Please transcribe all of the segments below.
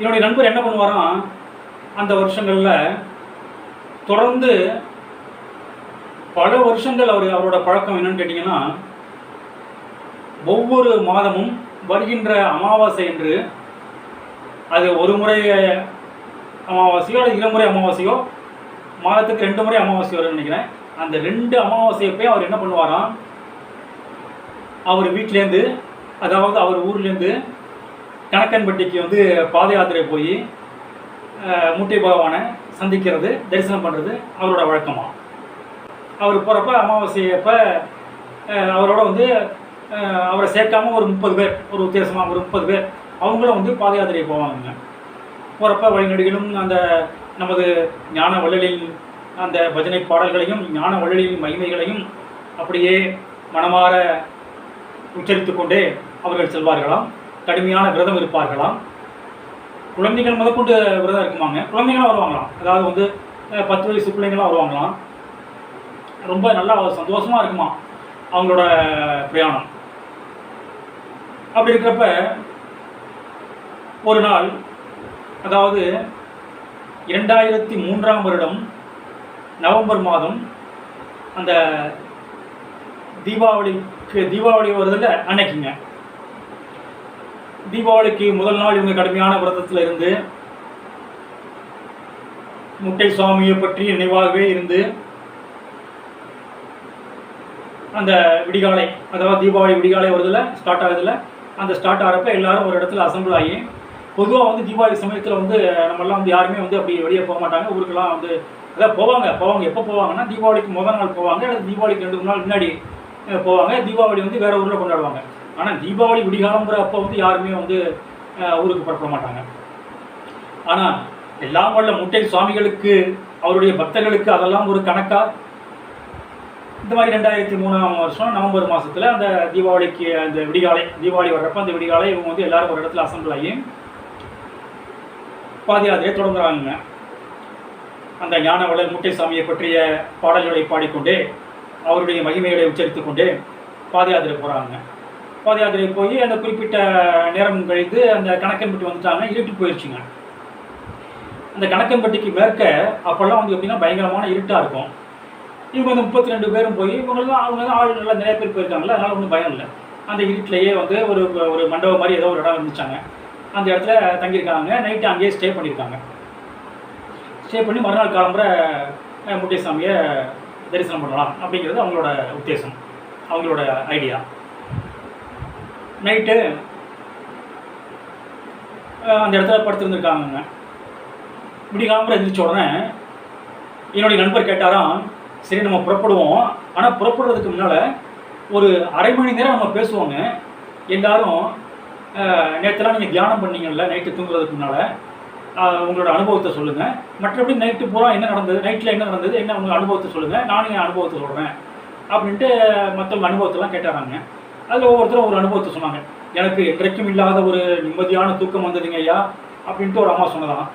என்னுடைய நண்பர் என்ன பண்ணுவாராம் அந்த வருஷங்களில் தொடர்ந்து பல வருஷங்கள் அவர் அவரோட பழக்கம் என்னன்னு கேட்டிங்கன்னா ஒவ்வொரு மாதமும் வருகின்ற அமாவாசை என்று அது ஒரு முறை அமாவாசையோ அல்லது இருமுறை அமாவாசையோ மாதத்துக்கு ரெண்டு முறை அமாவாசை வரும்னு நினைக்கிறேன். அந்த ரெண்டு அமாவாசையை போய் அவர் என்ன பண்ணுவாராம் அவர் வீட்டிலேருந்து அதாவது அவர் ஊர்லேருந்து கணக்கன்பட்டிக்கு வந்து பாத யாத்திரை போய் முட்டை பகவானை சந்திக்கிறது தரிசனம் பண்ணுறது அவரோட வழக்கமாக அவர் போகிறப்ப அமாவாசையப்போ அவரோட வந்து அவரை சேர்க்காம ஒரு முப்பது பேர் ஒரு வித்தியாசமாக ஒரு முப்பது பேர் அவங்களும் வந்து பாத யாத்திரை போவாங்க போகிறப்ப வழிநடிகளும் அந்த நமது ஞான வள்ளலின் அந்த பஜனை பாடல்களையும் ஞான வள்ளலின் மகிமைகளையும் அப்படியே மனமாற உச்சரித்து கொண்டே அவர்கள் செல்வார்களாம். கடுமையான விரதம் இருப்பார்களாம். குழந்தைகள் முதற்கொண்டு விரதம் இருக்குமாங்க? குழந்தைங்களும் வருவாங்களாம். அதாவது வந்து பத்து வயசு பிள்ளைங்களாம் வருவாங்களாம். ரொம்ப நல்லா சந்தோஷமா இருக்குமா அவங்களோட பிரயாணம். அப்படி இருக்கிறப்ப ஒரு நாள் அதாவது இரண்டாயிரத்தி மூன்றாம் வருடம் நவம்பர் மாதம் அந்த தீபாவளிக்கு தீபாவளி வருதுல்ல அன்னைக்குங்க. தீபாவளிக்கு முதல் நாள் இவங்க கடுமையான விரதத்தில் இருந்து முட்டை சுவாமியை பற்றி நினைவாகவே இருந்து அந்த விடிகாலை அதாவது தீபாவளி விடிகாலை வருதில் ஸ்டார்ட் ஆகுதுல அந்த ஸ்டார்ட் ஆகிறப்ப எல்லாரும் ஒரு இடத்துல அசம்பிள் ஆகி பொதுவாக வந்து தீபாவளி சமயத்தில் வந்து நம்மெல்லாம் வந்து யாருமே வந்து அப்படி வெளியே போக மாட்டாங்க. ஊருக்கெல்லாம் வந்து அதான் போவாங்க போவாங்க. எப்போ போவாங்கன்னா தீபாவளிக்கு முதல் நாள் போவாங்க அல்லது தீபாவளிக்கு ரெண்டு மூணு நாள் முன்னாடி போவாங்க. தீபாவளி வந்து வேறு ஊரில் கொண்டாடுவாங்க. ஆனால் தீபாவளி விடிகாலங்கிற அப்போ வந்து யாருமே வந்து ஊருக்கு புறப்பட மாட்டாங்க. ஆனால் எல்லாம் வல்ல முட்டை சுவாமிகளுக்கு அவருடைய பக்தர்களுக்கு அதெல்லாம் ஒரு கணக்காக இந்த மாதிரி ரெண்டாயிரத்தி மூணாம் வருஷம் நவம்பர் மாதத்தில் அந்த தீபாவளிக்கு அந்த விடிகாலை தீபாவளி வர்றப்ப அந்த விடிகாலை இவங்க வந்து எல்லாரும் ஒரு இடத்துல அசம்பிள் ஆகி பாத தொடங்குறாங்க அந்த ஞானவளர் முட்டைசாமியை பற்றிய பாடல்களை பாடிக்கொண்டே அவருடைய மகிமைகளை உச்சரித்து கொண்டே பாதயாத்திரை போகிறாங்க பாத யாத்திரை போய் அந்த குறிப்பிட்ட நேரம் கழித்து அந்த கணக்கன்பட்டி வந்துட்டாங்க இருட்டு போயிடுச்சுங்க அந்த கணக்கன்பட்டிக்கு மேற்க அப்போல்லாம் வந்து எப்படின்னா பயங்கரமான இருட்டாக இருக்கும். இவங்க வந்து முப்பத்தி ரெண்டு பேரும் போய் இவங்கெல்லாம் அவங்க தான் ஆள் நல்லா நிறைய பேர் போயிருக்காங்களா அதனால ஒன்றும் பயம் இல்லை. அந்த இருட்டிலேயே வந்து ஒரு ஒரு மண்டபம் மாதிரி ஏதோ ஒரு இடம் இருந்துச்சாங்க. அந்த இடத்துல தங்கியிருக்காங்க நைட்டு அங்கேயே ஸ்டே பண்ணியிருக்காங்க. ஸ்டே பண்ணி மறுநாள் காலம்புற முட்டைசாமியை தரிசனம் பண்ணலாம் அப்படிங்கிறது அவங்களோட உத்தேசம் அவங்களோட ஐடியா. நைட்டு அந்த இடத்துல படுத்திருந்துருக்காங்கங்க. விடிகாலம்புற எழுந்திரிச்ச உடனே என்னுடைய நண்பர் கேட்டாராம் சரி நம்ம புறப்படுவோம். ஆனால் புறப்படுறதுக்கு முன்னால் ஒரு அரை மணி நேரம் நம்ம பேசுவோங்க. எல்லாரும் நேற்றுலாம் நீங்கள் தியானம் பண்ணீங்கல்ல நைட்டு தூங்குறதுக்கு முன்னால் உங்களோட அனுபவத்தை சொல்லுங்கள் மற்றபடி நைட்டு பூரா என்ன நடந்தது நைட்டில் என்ன நடந்தது என்ன உங்கள் அனுபவத்தை சொல்லுங்கள் நானும் என் அனுபவத்தை சொல்கிறேன் அப்படின்ட்டு மற்றவங்க அனுபவத்தெல்லாம் கேட்டாராங்க. அதில் ஒவ்வொருத்தரும் ஒரு அனுபவத்தை சொன்னாங்க. எனக்கு கிடைக்கும் இல்லாத ஒரு நிம்மதியான தூக்கம் வந்ததுங்க ஐயா அப்படின்ட்டு ஒரு அம்மா சொன்னதான்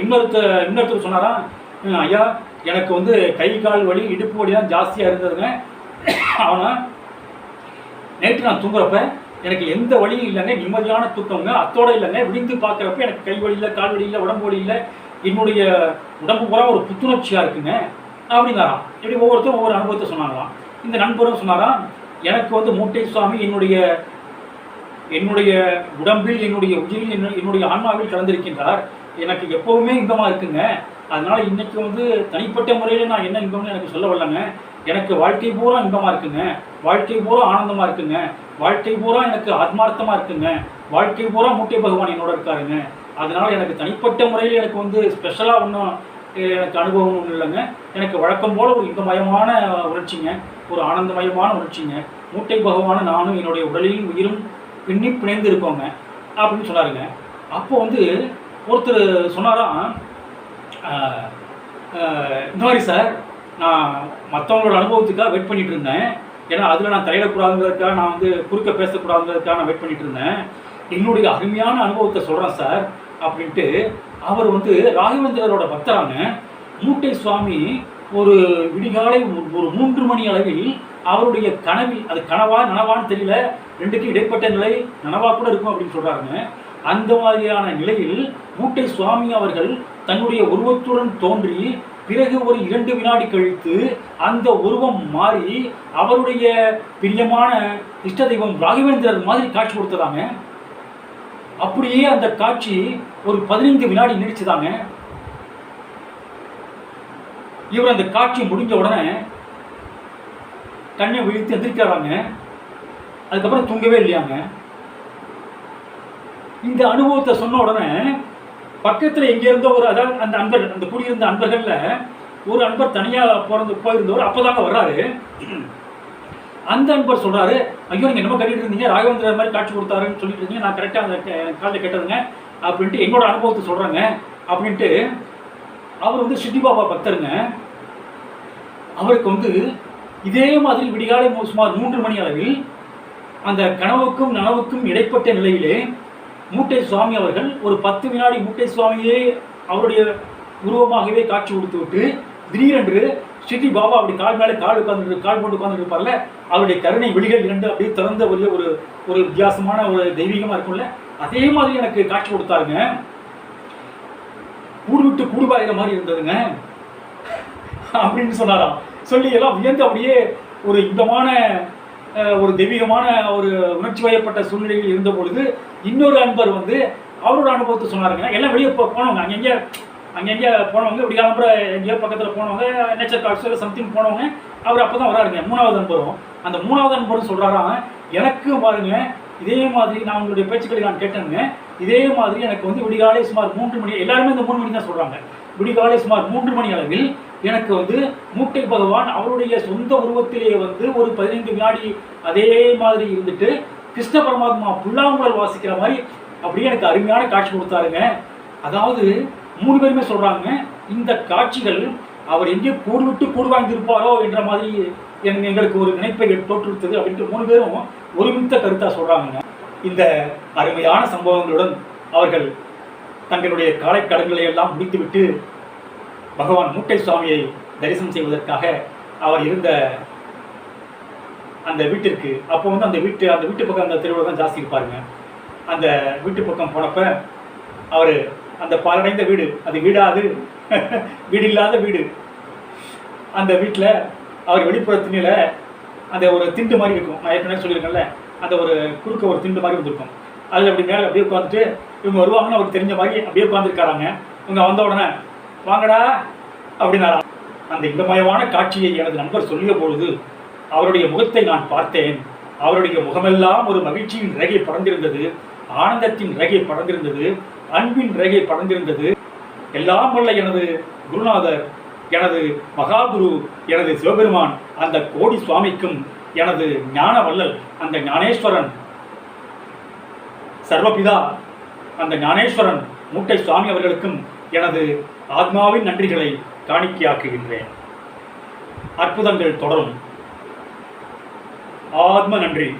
இன்னொருத்த இன்னொருத்தர் இன்னொருத்தர் சொன்னாராம் ஐயா எனக்கு வந்து கை கால் வலி இடுப்பு வலி தான் ஜாஸ்தியாக இருந்ததுங்க. ஆனால் நேற்று நான் தூங்குறப்ப எனக்கு எந்த வழியும் இல்லைங்க நிம்மதியான தூக்கங்க அத்தோட இல்லைங்க விடிந்து பார்க்குறப்ப எனக்கு கை வலி இல்லை கால் வலி இல்லை உடம்பு வலி இல்லை. என்னுடைய உடம்பு பூரா ஒரு புத்துணர்ச்சியாக இருக்குங்க. அப்படிங்கிறாராம் இப்படி ஒவ்வொருத்தரும் ஒவ்வொரு அனுபவத்தை சொன்னாங்களாம். இந்த நண்பரும் சொன்னாராம் எனக்கு வந்து மூட்டை சுவாமி என்னுடைய என்னுடைய உடம்பில் என்னுடைய உயிரில் என்ன- என்னுடைய ஆன்மாவில் கலந்திருக்கின்றார். எனக்கு எப்போவுமே இன்பமாக இருக்குங்க. அதனால் இன்றைக்கி வந்து தனிப்பட்ட முறையில் நான் என்ன இன்பம்னு எனக்கு சொல்ல வரலங்க. எனக்கு வாழ்க்கை பூரா இன்பமாக இருக்குங்க. வாழ்க்கை பூரா ஆனந்தமாக இருக்குங்க. வாழ்க்கை பூரா எனக்கு ஆத்மார்த்தமாக இருக்குங்க. வாழ்க்கை பூரா மூட்டை பகவான் என்னோட இருக்காருங்க. அதனால் எனக்கு தனிப்பட்ட முறையில் எனக்கு வந்து ஸ்பெஷலாக ஒன்றும் எனக்கு அனுபவம் ஒன்றும் இல்லைங்க. எனக்கு வழக்கம் போல் ஒரு இன்பமயமான உணர்ச்சிங்க. ஒரு ஆனந்தமயமான உணர்ச்சிங்க. மூட்டை பகவான நானும் என்னுடைய உடலிலும் உயிரும் பின்னி பிணைந்து இருக்கோங்க அப்படின்னு சொன்னாருங்க. அப்போ வந்து ஒருத்தர் சொன்னாராம் இந்த மாதிரி சார் நான் மற்றவங்களோட அனுபவத்துக்காக வெயிட் பண்ணிட்டு இருந்தேன். ஏன்னா அதில் நான் தலையிடக்கூடாதுங்கிறதுக்காக நான் வந்து குறுக்க பேசக்கூடாதுங்கிறதுக்காக நான் வெயிட் பண்ணிட்டு இருந்தேன். என்னுடைய அருமையான அனுபவத்தை சொல்கிறேன் சார் அப்படின்ட்டு அவர் வந்து ராகவேந்திரரோட பக்தரான மூட்டை சுவாமி ஒரு விடிகாலை ஒரு- ஒரு மூன்று மணி அளவில் அவருடைய கனவில் அது கனவா நனவான்னு தெரியல ரெண்டுக்கும் இடைப்பட்ட நிலை நனவா கூட இருக்கும் அப்படின்னு சொல்றாங்க அந்த மாதிரியான நிலையில் மூட்டை சுவாமி அவர்கள் தன்னுடைய உருவத்துடன் தோன்றி பிறகு ஒரு இரண்டு வினாடி கழித்து அந்த உருவம் மாறி அவருடைய பிரியமான இஷ்ட தெய்வம் ராகவேந்திரர் மாதிரி காட்சி கொடுத்ததாங்க. அப்படியே அந்த காட்சி ஒரு பதினைந்து வினாடி நீடிச்சுதாங்க. இவர் அந்த காட்சி முடிஞ்ச உடனே கண்ணை விழித்து எந்திரிக்கிறாங்க. அதுக்கப்புறம் தூங்கவே இல்லையாங்க. இந்த அனுபவத்தை சொன்ன உடனே பக்கத்தில் எங்கே இருந்தோ ஒரு அதாவது அந்த அன்பர் அந்த குடியிருந்த அன்பர்களில் ஒரு அன்பர் தனியாக பிறந்து போயிருந்தவர் அப்போதாங்க வர்றாரு. அந்த அன்பர் சொல்றாரு ஐயோ நீங்க என்னமோ கட்டிட்டு இருந்தீங்க ராகவேந்திர மாதிரி காட்சி கொடுத்தாருன்னு சொல்லிட்டு இருந்தீங்க நான் கரெக்டாக அந்த கே- கேட்டதுங்க அப்படின்ட்டு என்னோட அனுபவத்தை சொல்றாங்க அப்படின்ட்டு அவர் வந்து சிட்டி பாபா பக்தருங்க. அவருக்கு வந்து இதே மாதிரி விடிகாலை சுமார் மூன்று மணி அளவில் அந்த கனவுக்கும் நனவுக்கும் இடைப்பட்ட நிலையிலே மூட்டை சுவாமி அவர்கள் ஒரு பத்து வினாடி மூட்டை சுவாமியே அவருடைய உருவமாகவே காட்சி கொடுத்து விட்டு திடீரென்று சிட்டி பாபா அப்படி கால் மேலே கால் உட்கார்ந்து கால் போட்டு உட்காந்துட்டு இருப்பார்ல அவருடைய கருணை விழிகள் இரண்டு அப்படியே திறந்த ஒரு ஒரு ஒரு வித்தியாசமான ஒரு தெய்வீகமாக இருக்கும்ல அதே மாதிரி எனக்கு காட்சி கொடுத்தாருங்க. கூடு விட்டு கூடு மாதிரி இருந்ததுங்க. அப்படின்னு சொன்னாராம். சொல்லி எல்லாம் வியந்து அப்படியே ஒரு இதமான ஒரு தெய்வீகமான ஒரு உணர்ச்சி வயப்பட்ட சூழ்நிலையில் இருந்த பொழுது இன்னொரு அன்பர் வந்து அவரோட அனுபவத்தை சொன்னாருங்க. எல்லாம் வெளியே போனவங்க அங்கங்கே அங்கங்கே போனவங்க இப்படி கிளம்புற எங்கேயோ பக்கத்தில் போனவங்க நேச்சர் கார்ட்ஸ் சம்திங் போனவங்க அவர் அப்போ தான் வராருங்க. மூணாவது அன்பரும் அந்த மூணாவது அன்பரும் சொல்கிறாராம் எனக்கு பாருங்க இதே மாதிரி நான் உங்களுடைய பேச்சுக்களை நான் கேட்டேங்க இதே மாதிரி எனக்கு வந்து விடிகாலை சுமார் மூன்று மணி எல்லாருமே இந்த மூணு மணி தான் சொல்கிறாங்க விடிகாலை சுமார் மூன்று மணி அளவில் எனக்கு வந்து மூட்டை பகவான் அவருடைய சொந்த உருவத்திலேயே வந்து ஒரு பதினைந்து வினாடி அதே மாதிரி இருந்துட்டு கிருஷ்ண பரமாத்மா புல்லாங்குழல் வாசிக்கிற மாதிரி அப்படியே எனக்கு அருமையான காட்சி கொடுத்தாருங்க. அதாவது மூணு பேருமே சொல்றாங்க இந்த காட்சிகள் அவர் எங்கே கூடு விட்டு கூடு வாங்கியிருப்பாரோ என்ற மாதிரி எங்களுக்கு ஒரு நினைப்பை தோற்றுவித்தது அப்படின்ட்டு மூணு பேரும் ஒருமித்த கருத்தா சொல்றாங்க இந்த அருமையான சம்பவங்களுடன் அவர்கள் தங்களுடைய காலை கடன்களை எல்லாம் முடித்துவிட்டு பகவான் மூட்டை சுவாமியை தரிசனம் செய்வதற்காக அவர் இருந்த அந்த வீட்டிற்கு அப்போ வந்து அந்த வீட்டு அந்த வீட்டு பக்கம் அந்த தெருவில் தான் ஜாஸ்தி இருப்பாருங்க. அந்த வீட்டு பக்கம் போனப்ப அவர் அந்த பாலடைந்த வீடு. அது வீடாது. வீடு இல்லாத வீடு. அந்த வீட்டில் அவர் வெளிப்புற திண்ணில அந்த ஒரு திண்டு மாதிரி இருக்கும். நான் ஏற்கனவே சொல்லியிருக்கேன்ல அந்த ஒரு குறுக்க ஒரு திண்டு மாதிரி வந்திருக்கும். அதில் அப்படி மேலே அப்படியே உட்காந்துட்டு இவங்க வருவாங்கன்னு அவருக்கு தெரிஞ்ச மாதிரி அப்படியே உட்காந்துருக்காராங்க இவங்க வந்த உடனே வாங்கடா அப்படின்னாரா. அந்த இன்பமயமான காட்சியை எனது நண்பர் சொல்லிய பொழுது அவருடைய முகத்தை நான் பார்த்தேன். அவருடைய முகமெல்லாம் ஒரு மகிழ்ச்சியின் ரகை படர்ந்திருந்தது. ஆனந்தத்தின் ரகை படர்ந்திருந்தது. அன்பின் ரேகை படர்ந்திருந்தது. எல்லாம் வல்ல எனது குருநாதர் எனது மகாகுரு எனது சிவபெருமான் அந்த கோடி சுவாமிக்கும் எனது ஞான வல்லல் அந்த ஞானேஸ்வரன். சர்வபிதா அந்த ஞானேஸ்வரன் மூட்டை சுவாமி அவர்களுக்கும் எனது ஆத்மாவின் நன்றிகளை காணிக்கையாக்குகின்றேன். அற்புதங்கள் தொடரும். ஆத்ம நன்றி.